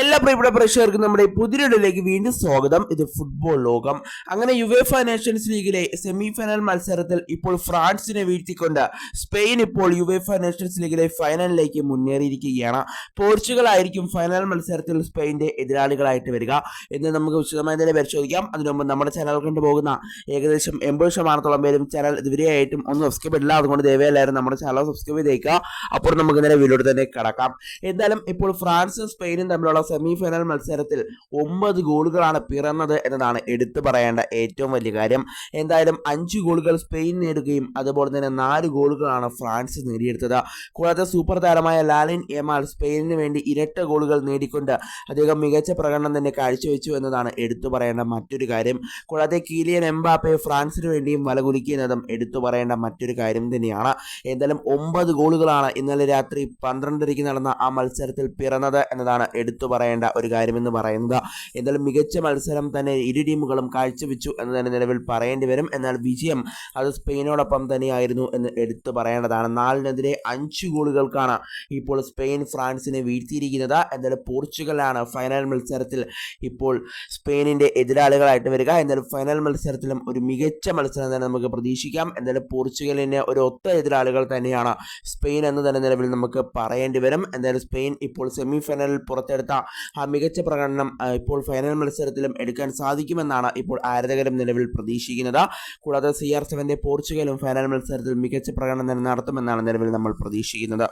എല്ലാ പ്രിയപ്പെട്ട പ്രേക്ഷകർക്കും നമ്മുടെ ഈ പുതിയൊരിലേക്ക് വീണ്ടും സ്വാഗതം. ഇത് ഫുട്ബോൾ ലോകം. അങ്ങനെ യുവേഫ നേഷൻസ് ലീഗിലെ സെമി ഫൈനൽ മത്സരത്തിൽ ഇപ്പോൾ ഫ്രാൻസിനെ വീഴ്ത്തിക്കൊണ്ട് സ്പെയിൻ ഇപ്പോൾ യുവേഫ നേഷൻസ് ലീഗിലെ ഫൈനലിലേക്ക് മുന്നേറിയിരിക്കുകയാണ്. പോർച്ചുഗൽ ആയിരിക്കും ഫൈനൽ മത്സരത്തിൽ സ്പെയിന്റെ എതിരാളികളായിട്ട് വരിക എന്ന് നമുക്ക് വിശദമായി തന്നെ പരിശോധിക്കാം. അതിനുമുമ്പ് നമ്മുടെ ചാനൽ കണ്ടുപോകുന്ന ഏകദേശം എൺപത് ശതമാനത്തോളം പേരും ചാനൽ ഇതുവരെയായിട്ടും ഒന്ന് സബ്സ്ക്രൈബ് ഇല്ല അതുകൊണ്ട് ദയവായി നമ്മുടെ ചാനൽ സബ്സ്ക്രൈബ് ചെയ്തേക്കുക. അപ്പോൾ നമുക്ക് നേരെ വീഡിയോ തന്നെ കടക്കാം. എന്തായാലും ഇപ്പോൾ ഫ്രാൻസും സ്പെയിനും തമ്മിലുള്ള സെമി ഫൈനൽ മത്സരത്തിൽ ഒമ്പത് ഗോളുകളാണ് പിറന്നത് എന്നതാണ് എടുത്തു പറയേണ്ട ഏറ്റവും വലിയ കാര്യം. എന്തായാലും അഞ്ച് ഗോളുകൾ സ്പെയിൻ നേടുകയും അതുപോലെ തന്നെ നാല് ഗോളുകളാണ് ഫ്രാൻസ് നേടിയെടുത്തത്. കൂടാതെ സൂപ്പർ താരമായ ലാലിൻ എമാൽ സ്പെയിനിന് വേണ്ടി ഇരട്ട ഗോളുകൾ നേടിക്കൊണ്ട് അദ്ദേഹം മികച്ച പ്രകടനം തന്നെ കാഴ്ചവെച്ചു എന്നതാണ് എടുത്തു പറയേണ്ട മറ്റൊരു കാര്യം. കൂടാതെ കീലിയൻ എംബാപ്പെ ഫ്രാൻസിന് വേണ്ടിയും വലകുലുക്കിയെന്നതും എടുത്തു പറയേണ്ട മറ്റൊരു കാര്യം തന്നെയാണ്. എന്തായാലും ഒമ്പത് ഗോളുകളാണ് ഇന്നലെ രാത്രി പന്ത്രണ്ടരയ്ക്ക് നടന്ന ആ മത്സരത്തിൽ പിറന്നത് എന്നതാണ് എടുത്തു പറയേണ്ട ഒരു കാര്യമെന്ന് പറയുന്നത് എന്നാൽ മികച്ച മത്സരം തന്നെ ഇരു ടീമുകളും കാഴ്ചവെച്ചു എന്ന് തന്നെ നിലവിൽ പറയേണ്ടി വരും. എന്നാൽ വിജയം അത് സ്പെയിനോടൊപ്പം തന്നെയായിരുന്നു എന്ന് എടുത്തു പറയേണ്ടതാണ്. നാലിനെതിരെ അഞ്ച് ഗോളുകൾക്കാണ് ഇപ്പോൾ സ്പെയിൻ ഫ്രാൻസിനെ വീഴ്ത്തിയിരിക്കുന്നത്. എന്നാൽ പോർച്ചുഗലാണ് ഫൈനൽ മത്സരത്തിൽ ഇപ്പോൾ സ്പെയിനിന്റെ എതിരാളികളായിട്ട് വരിക. എന്നാൽ ഫൈനൽ മത്സരത്തിലും ഒരു മികച്ച മത്സരം തന്നെ നമുക്ക് പ്രതീക്ഷിക്കാം. എന്നാൽ പോർച്ചുഗലിന് ഒരു ഒത്ത എതിരാളികൾ തന്നെയാണ് സ്പെയിൻ എന്ന് തന്നെ നിലവിൽ നമുക്ക് പറയേണ്ടി വരും. എന്തായാലും സ്പെയിൻ ഇപ്പോൾ സെമി ഫൈനലിൽ പുറത്തെടുത്ത ആ മികച്ച പ്രകടനം ഇപ്പോൾ ഫൈനൽ മത്സരത്തിലും എടുക്കാൻ സാധിക്കുമെന്നാണ് ഇപ്പോൾ ആരാധകരും നിലവിൽ പ്രതീക്ഷിക്കുന്നത്. കൂടാതെ സി ആർ സെവന്റെ പോർച്ചുഗലും ഫൈനൽ മത്സരത്തിൽ മികച്ച പ്രകടനം നടത്തുമെന്നാണ് നിലവിൽ നമ്മൾ പ്രതീക്ഷിക്കുന്നത്.